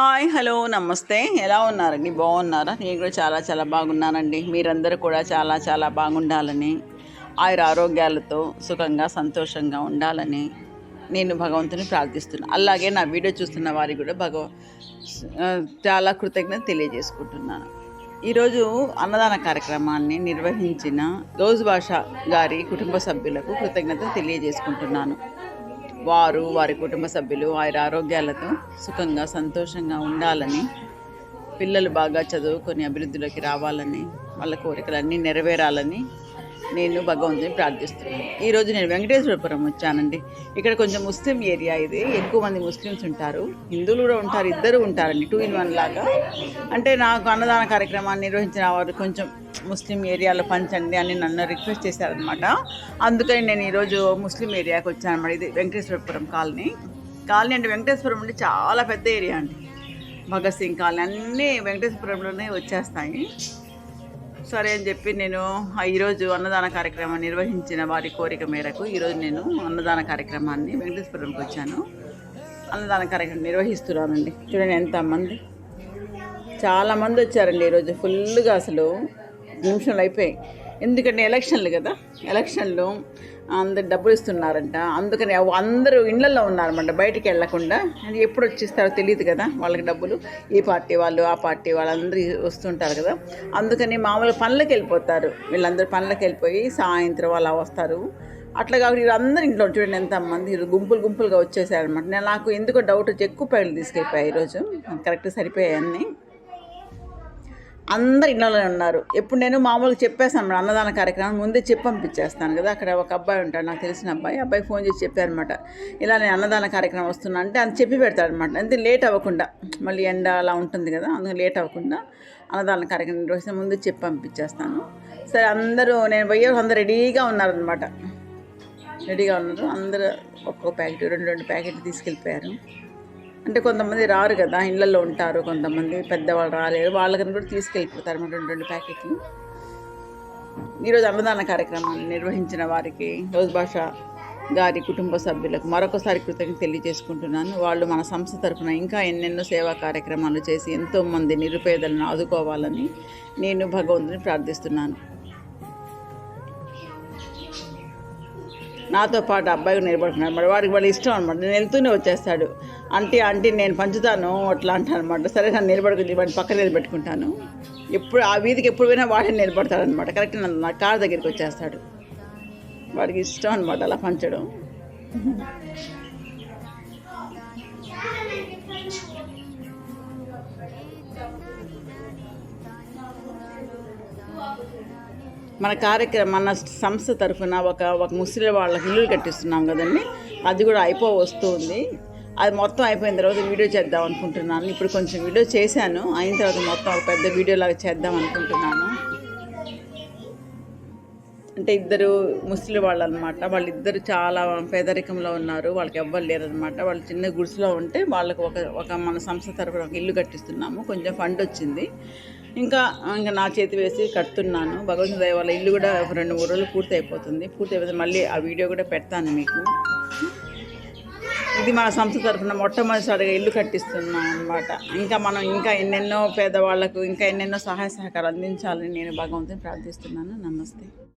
Hi hello నమస్తే. ఎలా ఉన్నారండి? బాగున్నారా? నేను కూడా చాలా చాలా బాగున్నానండి. మీరందరూ కూడా చాలా చాలా బాగుండాలని ఆయుర ఆరోగ్యాలతో సుఖంగా సంతోషంగా ఉండాలని నేను భగవంతుని ప్రార్థిస్తున్నాను అలాగే నా వీడియో చూస్తున్న వారికి కూడా భగవ చాలా కృతజ్ఞత తెలియజేసుకుంటున్నాను. ఈరోజు అన్నదాన కార్యక్రమాన్ని నిర్వహించిన రోజు భాష గారి కుటుంబ సభ్యులకు కృతజ్ఞత తెలియజేసుకుంటున్నాను. వారు వారి కుటుంబ సభ్యులు వారి ఆరోగ్యాలతో సుఖంగా సంతోషంగా ఉండాలని పిల్లలు బాగా చదువుకొని అభివృద్ధిలోకి రావాలని వాళ్ళ కోరికలన్నీ నెరవేరాలని నేను భగవంతుని ప్రార్థిస్తున్నాను. ఈరోజు నేను వెంకటేశ్వరపురం వచ్చానండి. ఇక్కడ కొంచెం ముస్లిం ఏరియా ఇది. ఎక్కువ మంది ముస్లిమ్స్ ఉంటారు. హిందువులు కూడా ఉంటారు ఇద్దరు ఉంటారండి టూ ఇన్ వన్ లాగా. అంటే నాకు అన్నదాన కార్యక్రమాన్ని నిర్వహించిన వారు కొంచెం ముస్లిం ఏరియాలో పంచండి అని నన్ను రిక్వెస్ట్ చేశారనమాట అందుకని నేను ఈరోజు ముస్లిం ఏరియాకి వచ్చాను అనమాట ఇది వెంకటేశ్వరపురం కాలనీ. కాలనీ అంటే వెంకటేశ్వరం అంటే చాలా పెద్ద ఏరియా అండి. భగత్ సింగ్ కాలనీ అన్నీ వెంకటేశ్వరంలోనే వచ్చేస్తాయి. సరే అని చెప్పి నేను ఆ ఈరోజు అన్నదాన కార్యక్రమం నిర్వహించిన వారి కోరిక మేరకు ఈరోజు నేను అన్నదాన కార్యక్రమాన్ని వెంకటేశ్వరంకి వచ్చాను. అన్నదాన కార్యక్రమం నిర్వహిస్తున్నానండి. చూడండి ఎంతమంది. చాలా మంది వచ్చారండి ఈరోజు ఫుల్గా అసలు నిమిషంలో అయిపోయాయి. ఎందుకంటే ఎలక్షన్లు కదా. ఎలక్షన్లు అందరు డబ్బులు ఇస్తున్నారంట. అందుకని అందరూ ఇళ్ళలో ఉన్నారన్నమాట. బయటికి వెళ్ళకుండా. అది ఎప్పుడు వచ్చిస్తారో తెలియదు కదా వాళ్ళకి డబ్బులు. ఈ పార్టీ వాళ్ళు ఆ పార్టీ వాళ్ళందరూ వస్తుంటారు కదా. అందుకని మామూలు పనులకు వెళ్ళిపోతారు. వీళ్ళందరూ పనులకు వెళ్ళిపోయి సాయంత్రం అలా వస్తారు. అట్లా కాబట్టి వీళ్ళందరూ ఇంట్లో చూడండి ఎంతమంది మంది గుంపులు గుంపులుగా వచ్చేసారనమాట నేను నాకు ఎందుకో డౌట్ వచ్చి ఎక్కువ పైలు తీసుకెళ్ళిపోయాయి ఈరోజు. కరెక్ట్ సరిపోయాయి అన్నీ. అందరు ఇళ్ళలో ఉన్నారు. ఎప్పుడు నేను మామూలుగా చెప్పేస్తాను అన్నదాన కార్యక్రమం ముందే చెప్పి పంపించేస్తాను కదా అక్కడ ఒక అబ్బాయి ఉంటాడు నాకు తెలిసిన అబ్బాయి అబ్బాయి ఫోన్ చేసి చెప్పారనమాట ఇలా నేను అన్నదాన కార్యక్రమం వస్తున్నా అంటే అని చెప్పి పెడతాడనమాట అంతే లేట్ అవ్వకుండా మళ్ళీ ఎండ అలా ఉంటుంది కదా అందుకు లేట్ అవ్వకుండా అన్నదాన కార్యక్రమం నిర్వహిస్తే ముందు చెప్పి పంపించేస్తాను. సరే అందరూ నేను పోయే అందరు రెడీగా ఉన్నారనమాట రెడీగా ఉన్నారు అందరూ ఒక్కో ప్యాకెట్ రెండు రెండు ప్యాకెట్లు తీసుకెళ్ళిపోయారు. అంటే కొంతమంది రారు కదా ఇళ్ళల్లో ఉంటారు కొంతమంది పెద్దవాళ్ళు రాలేరు వాళ్ళకని కూడా తీసుకెళ్ళిపోతారు రెండు రెండు ప్యాకెట్లు. ఈరోజు అన్నదాన కార్యక్రమాన్ని నిర్వహించిన వారికి రోజు భాష గారి కుటుంబ సభ్యులకు మరొకసారి కృతజ్ఞత తెలియజేసుకుంటున్నాను. వాళ్ళు మన సంస్థ తరఫున ఇంకా ఎన్నెన్నో సేవా కార్యక్రమాలు చేసి ఎంతోమంది నిరుపేదలను ఆదుకోవాలని నేను భగవంతుని ప్రార్థిస్తున్నాను. నాతో పాటు అబ్బాయి నిలబడుతున్నాడు మరి వాడికి వాళ్ళు ఇష్టం అనమాట నేను వెళ్తూనే వచ్చేస్తాడు. అంటే ఆంటీ నేను పంచుతాను అట్లా అంటాను అనమాట సరే నన్ను నిలబడుకుని వాడిని పక్కన నిలబెట్టుకుంటాను. ఎప్పుడు ఆ వీధికి ఎప్పుడు పోయినా వాడే నిలబడతాడు అనమాట కరెక్ట్ నన్ను నా కార్ దగ్గరికి వచ్చేస్తాడు. వాడికి ఇష్టం అనమాట అలా పంచడం. మన కార్యక్రమం మన సంస్థ తరఫున ఒక ఒక ముస్లిం వాళ్ళకి ఇల్లు కట్టిస్తున్నాం కదండి. అది కూడా అయిపో వస్తుంది. అది మొత్తం అయిపోయిన తర్వాత వీడియో చేద్దాం అనుకుంటున్నాను. ఇప్పుడు కొంచెం వీడియో చేశాను. అయిన తర్వాత మొత్తం ఒక పెద్ద వీడియో లాగా చేద్దాం అనుకుంటున్నాను. అంటే ఇద్దరు ముస్లిం వాళ్ళు అనమాట వాళ్ళిద్దరు చాలా పేదరికంలో ఉన్నారు. వాళ్ళకి ఎవ్వరు లేరనమాట. వాళ్ళు చిన్న గుడిసెలో ఉంటే వాళ్ళకి ఒక ఒక మన సంస్థ తరఫున ఒక ఇల్లు కట్టిస్తున్నాము. కొంచెం ఫండ్ వచ్చింది. ఇంకా ఇంకా నా చేతి వేసి కడుతున్నాను. భగవంతుని వాళ్ళ ఇల్లు కూడా ఒక రెండు మూడు రోజులు పూర్తి అయిపోతుంది పూర్తి అయిపోతే మళ్ళీ ఆ వీడియో కూడా పెడతాను మీకు. ఇది మన సంస్థ తరఫున మొట్టమొదటిసారిగా ఇల్లు కట్టిస్తున్నాం అనమాట ఇంకా మనం ఇంకా ఎన్నెన్నో పేదవాళ్ళకు ఇంకా ఎన్నెన్నో సహాయ సహకారం అందించాలని నేను భగవంతుని ప్రార్థిస్తున్నాను. నమస్తే.